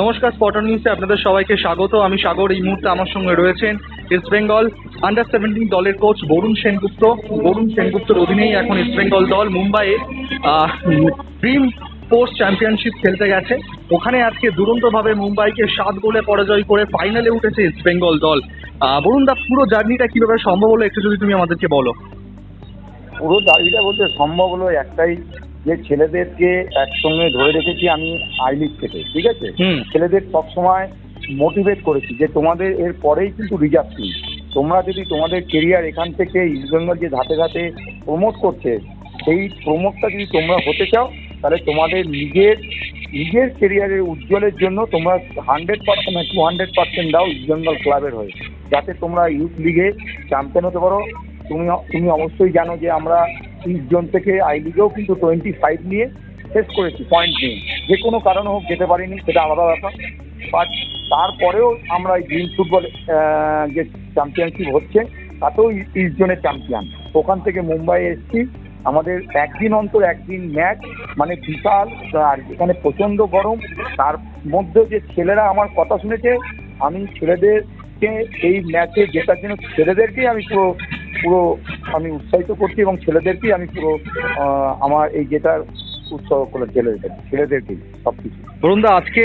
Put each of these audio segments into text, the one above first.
নমস্কার স্পটার নিউজে আপনাদের সবাইকে স্বাগত। আমি সাগর, এই মুহূর্তে আমার সঙ্গে রয়েছেন ইস্ট বেঙ্গল আন্ডার সেভেন্টিন দলের কোচ বরুণ সেনগুপ্ত। বরুণ সেনগুপ্তর অধীনেই এখন ইস্ট বেঙ্গল দল মুম্বাইয়ে ড্রিম স্পোর্টস চ্যাম্পিয়নশিপ খেলতে গেছে। ওখানে আজকে দুরন্তভাবে মুম্বাইকে সাত গোলে পরাজয় করে ফাইনালে উঠেছে ইস্ট বেঙ্গল দল। বরুণ দা, পুরো জার্নিটা কীভাবে সম্ভব হলো? একটু যদি তুমি আমাদেরকে বলো। পুরো দাবিটা বলতে সম্ভব হলো একটাই যে ছেলেদেরকে একসঙ্গে ধরে রেখেছি আমি আই লিগ থেকে ঠিক আছে? ছেলেদের সবসময় মোটিভেট করেছি যে তোমাদের এর পরেই কিন্তু রিজার্ভ টিম তোমরা যদি তোমাদের কেরিয়ার এখান থেকে ইস্টবেঙ্গল যে ধাতে ধাতে প্রমোট করছে সেই প্রমোটটা যদি তোমরা হতে চাও তাহলে তোমাদের নিজের নিজের কেরিয়ারের উজ্জ্বলের জন্য তোমরা hundred percent two hundred percent দাও ইস্ট ইস্টবেঙ্গল ক্লাবের হয়ে। যাতে তোমরা ইউথ লিগে চ্যাম্পিয়ন হতে পারো। তুমি তুমি অবশ্যই জানো যে আমরা তিরিশ জন থেকে আই লিগেও কিন্তু টোয়েন্টি ফাইভ নিয়ে শেষ করেছি পয়েন্ট নিয়ে। যে কোনো কারণে হোক, যেতে পারিনি, সেটা আলাদা ব্যাপার। বাট তারপরেও আমরা এই গ্রিন ফুটবল যে চ্যাম্পিয়নশিপ হচ্ছে, তাতেও তিরিশ জনের চ্যাম্পিয়ন ওখান থেকে মুম্বাই এসছি। আমাদের একদিন অন্তর একদিন ম্যাচ মানে বিশাল, আর এখানে প্রচণ্ড গরম। তার মধ্যে যে ছেলেরা আমার কথা শুনেছে, আমি ছেলেদেরকে এই ম্যাচে জেতার জন্য, ছেলেদেরকেই আমি পুরো পুরো আমি উৎসাহিত করছি এবং ছেলেদেরকেই আমি পুরো আমার এই জেতার উৎসাহ করে ছেলেদের ছেলেদেরকেই সব কিছু বরুণ দা আজকে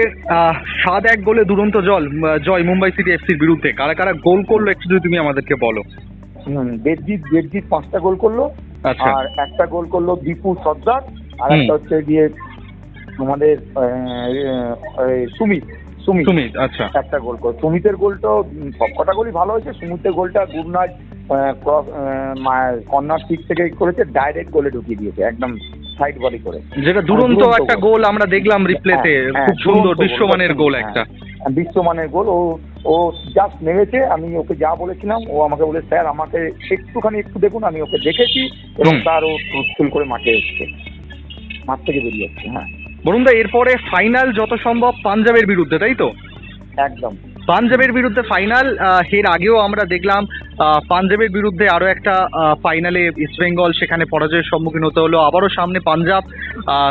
সাত এক গোলে দুরন্ত জল জয় মুম্বাই সিটি এফসির বিরুদ্ধে। কারা কারা গোল করল একটু যদি তুমি আমাদেরকে বলো। হুম, দেবজিৎ দেবজিৎ পাঁচটা গোল করল আচ্ছা। আর একটা গোল করল দীপু সর্দার আর একটা হচ্ছে গিয়ে আমাদের সুমিত সুমিত। সুমিত আচ্ছা। একটা গোল করে। সুমিতের গোলটা সবকটা গোলই ভালো হয়েছে। সুমিতের গোলটা গুরনাজ ক্রস কর্নার দিক থেকে করেছে ডাইরেক্ট গোলে ঢুকিয়ে দিয়েছে একদম সাইড বডি করে যেটা দুরন্ত দুরন্ত একটা গোল। আমরা দেখলাম রিপ্লেতে হ্যাঁ, হ্যাঁ, খুব সুন্দর গোল, বিশ্বমানের গোল হ্যাঁ। একটা বিশ্বমানের গোল ও ও জাস্ট নেমেছে আমি ওকে যা বলেছিলাম ও আমাকে বলে স্যার আমাকে একটুখানি একটু দেখুন আমি ওকে দেখেছি এবং। তার ও ফুল করে মাঠে এসছে মাঠ থেকে বেরিয়ে যাচ্ছে হ্যাঁ বরুণ দা এরপরে ফাইনাল যত সম্ভব পাঞ্জাবের বিরুদ্ধে তাই তো একদম পাঞ্জাবের বিরুদ্ধে ফাইনাল এর আগেও আমরা দেখলাম পাঞ্জাবের বিরুদ্ধে আরও একটা ফাইনালে ইস্টবেঙ্গল সেখানে পরাজয়ের সম্মুখীন হতে হলো। আবারও সামনে পাঞ্জাব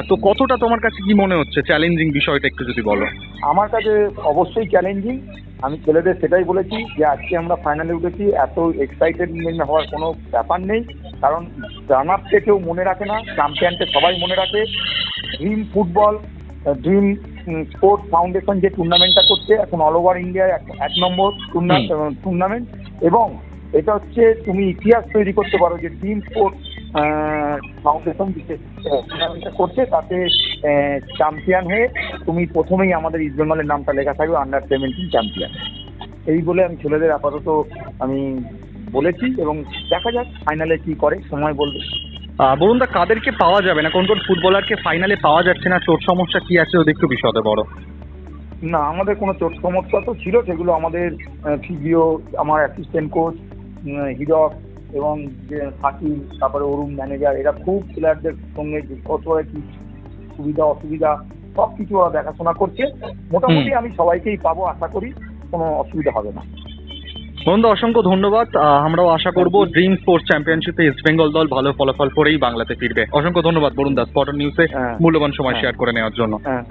তো কতটা তোমার কাছে কি মনে হচ্ছে? চ্যালেঞ্জিং বিষয়টা একটু যদি বলো। আমার কাছে অবশ্যই চ্যালেঞ্জিং আমি ছেলেদের সেটাই বলেছি যে আজকে আমরা ফাইনালে উঠেছি। এত এক্সাইটেডমেন্ট হওয়ার কোনো ব্যাপার নেই। কারণ রানারকে কেউ মনে রাখে না চ্যাম্পিয়নকে সবাই মনে রাখে। Dream football dream sports foundation যে টুর্নামেন্টটা করছে এখন অল ওভার ইন্ডিয়ায় এক- এক নম্বর টুর্নামেন্ট এবং এটা হচ্ছে তুমি ইতিহাস তৈরি করতে পারো যে ড্রিম স্পোর্টস ফাউন্ডেশন যে টুর্নামেন্টটা করছে তাতে চ্যাম্পিয়ন হয়ে তুমি প্রথমেই আমাদের ইস্ট বেঙ্গলের নামটা লেখা থাকবে আন্ডার সেভেন্টিন চ্যাম্পিয়ন এই বলে আমি ছেলেদের আপাতত আমি বলেছি এবং দেখা যাক ফাইনালে কি করে সময় বলবে। বরুণ দা কাদেরকে পাওয়া যাবে না? কোন কোন ফুটবলারকে ফাইনালে পাওয়া যাচ্ছে না? চোট সমস্যা কি আছে ওদের একটু বিশদে বড় না আমাদের কোনো চোট সমস্যা তো ছিল সেগুলো আমাদের ফিজিও আমার অ্যাসিস্ট্যান্ট কোচ হিরক এবং যে সাকিব তারপরে অরুণ ম্যানেজার এরা খুব প্লেয়ারদের সঙ্গে কত কি সুবিধা অসুবিধা সব কিছু ওরা দেখাশোনা করছে। মোটামুটি আমি সবাইকেই পাবো আশা করি কোনো অসুবিধা হবে না। দা অসংখ্য ধন্যবাদ। আমরাও আশা করব ড্রিম স্পোর্টস চ্যাম্পিয়নশিপে ইস্ট বেঙ্গল দল ভালো ফলাফল করেই বাংলাতে ফিরবে। অসংখ্য ধন্যবাদ বরুণ দাস স্পটার নিউজে হ্যাঁ। মূল্যবান সময় হ্যাঁ। শেয়ার করে নেওয়ার জন্য। হ্যাঁ।